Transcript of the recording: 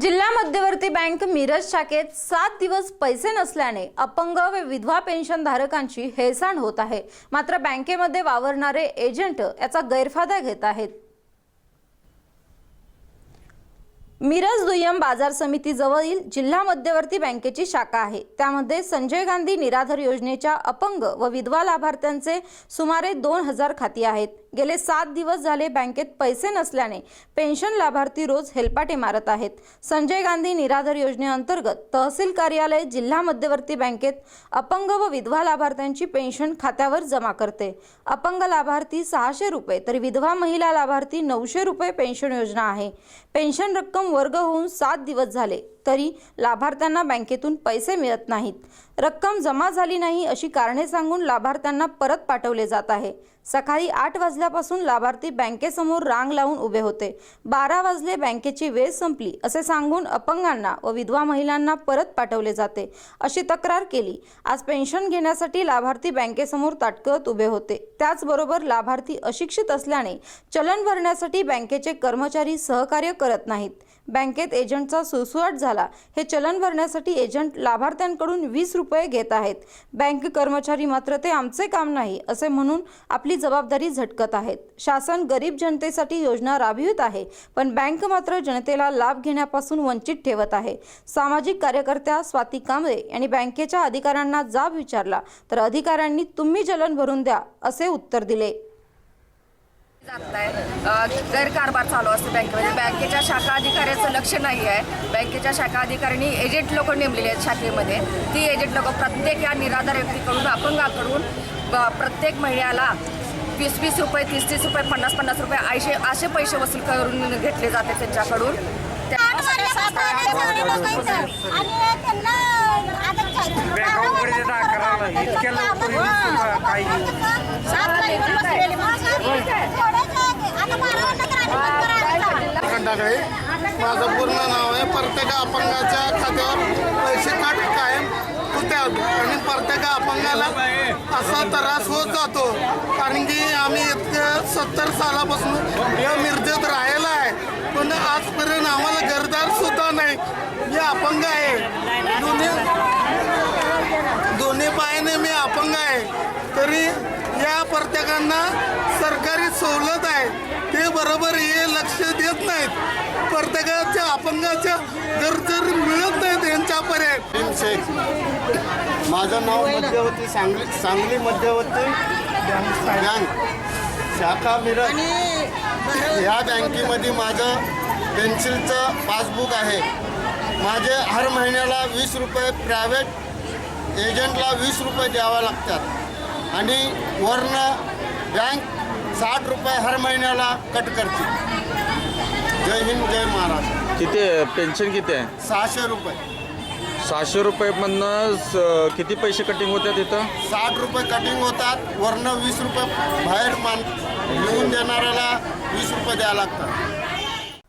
जिल्हा मध्यवर्ती बँक मिरज शाखेत सात दिवस पैसे नसल्याने अपंग व विधवा पेन्शन धारकांची हेळसांड होत आहे. मात्र बँकेमध्ये वावरणारे एजंट याचा गैरफायदा घेत आहेत. मिरज दुय्यम बाजार समितीजवळील जिल्हा मध्यवर्ती बँकेची शाखा आहे. त्यामध्ये संजय गांधी निराधार योजनेच्या अपंग व विधवा लाभार्थ्यांचे सुमारे दोन हजार खाती आहेत. गेले सात दिवस झाले बँकेत पैसे नसल्याने पेन्शन लाभार्थी रोज हेलपाटे मारत आहेत. संजय गांधी निराधार योजनेअंतर्गत तहसील कार्यालय जिल्हा मध्यवर्ती बँकेत अपंग व विधवा लाभार्थ्यांची पेन्शन खात्यावर जमा करते. अपंग लाभार्थी सहाशे रुपये तर विधवा महिला लाभार्थी नऊशे रुपये पेन्शन योजना आहे. पेन्शन रक्कम वर्ग होऊन सात दिवस झाले तरी लाभार्थ्यांना बँकेतून पैसे मिळत नाहीत. रक्कम जमा झाली नाही अशी कारणे सांगून लाभार्थ्यांना परत पाठवले जात आहे. सकाळी आठ वाजल्यापासून लाभार्थी बँकेसमोर रांग लावून उभे होते. बारा वाजले बँकेची वेळ संपली असे सांगून अपंगांना व विधवा महिलांना परत पाठवले जाते अशी तक्रार केली. आज पेन्शन घेण्यासाठी लाभार्थी बँकेसमोर ताटकळत उभे होते. त्याचबरोबर लाभार्थी अशिक्षित असल्याने चलन भरण्यासाठी बँकेचे कर्मचारी सहकार्य करत नाहीत. बँकेत एजंटचा सुळसुळाट झाला. हे चलन भरण्यासाठी एजंट लाभार्थ्यांकडून वीस रुपये घेत आहेत. बँक कर्मचारी मात्र ते आमचे काम नाही असे म्हणून आपली जबाबदारी झटकत आहेत. शासन गरीब जनतेसाठी योजना राबवित आहे पण बँक मात्र जनतेला लाभ घेण्यापासून वंचित ठेवत आहे. सामाजिक कार्यकर्त्या स्वाती कांबळे यांनी बँकेच्या अधिकाऱ्यांना जाब विचारला तर अधिकाऱ्यांनी तुम्ही चलन भरून द्या असे उत्तर दिले. गैरकारभार चालू असतो बँकेमध्ये. बँकेच्या शाखा अधिकाऱ्याचं लक्ष नाही आहे. बँकेच्या शाखा अधिकाऱ्यांनी एजंट लोक नेमलेले आहेत शाखेमध्ये. ती एजंट लोक प्रत्येक या निराधार व्यक्तीकडून अपंगाकडून प्रत्येक महिन्याला वीस वीस रुपये तीस तीस रुपये पन्नास पन्नास रुपये ऐंशी असे पैसे वसूल करून घेतले जाते त्यांच्याकडून. खंडाकडे माझं पूर्ण नाव आहे प्रत्येक अपंगाच्या खात्यावर पैसे काट कायम होत्यात आणि प्रत्येक अपंगाला असा त्रास होत जातो. कारण की आम्ही इतक्या सत्तर सालापासून या मिरजेत राहायला आहे. पण आजपर्यंत आम्हाला घरदार सुद्धा नाही मी अपंग आहे दोन्ही दोन्ही पायाने मी अपंग आहे तरी या प्रत्येकांना सरकारी सवलत आहे ते बरोबर हे लक्ष देत नाहीत. प्रत्येकाच्या अपंगाच्या जर जर मिळत नाहीत यांच्यापर्यंत. भीम शेख माझं नाव मध्यवर्ती सांगली सांगली मध्यवर्ती बँक शाखा मिरज. या बँकेमध्ये माझं पेन्सिलचं पासबुक आहे. माझे हर महिन्याला वीस रुपये प्रायव्हेट एजंटला वीस रुपये द्यावा लागतात. आणि वरनं बँक साठ रुपये हर महिन्याला कट करते. जय हिंद जय महाराष्ट्र. किती आहे? पेन्शन किती आहे? सहाशे रुपये. सहाशे रुपयेमधनं स- किती पैसे कटिंग होत्या तिथं साठ रुपये कटिंग होतात वरनं वीस रुपये बाहेर मान लिहून देणाऱ्याला वीस रुपये द्यावं लागतात.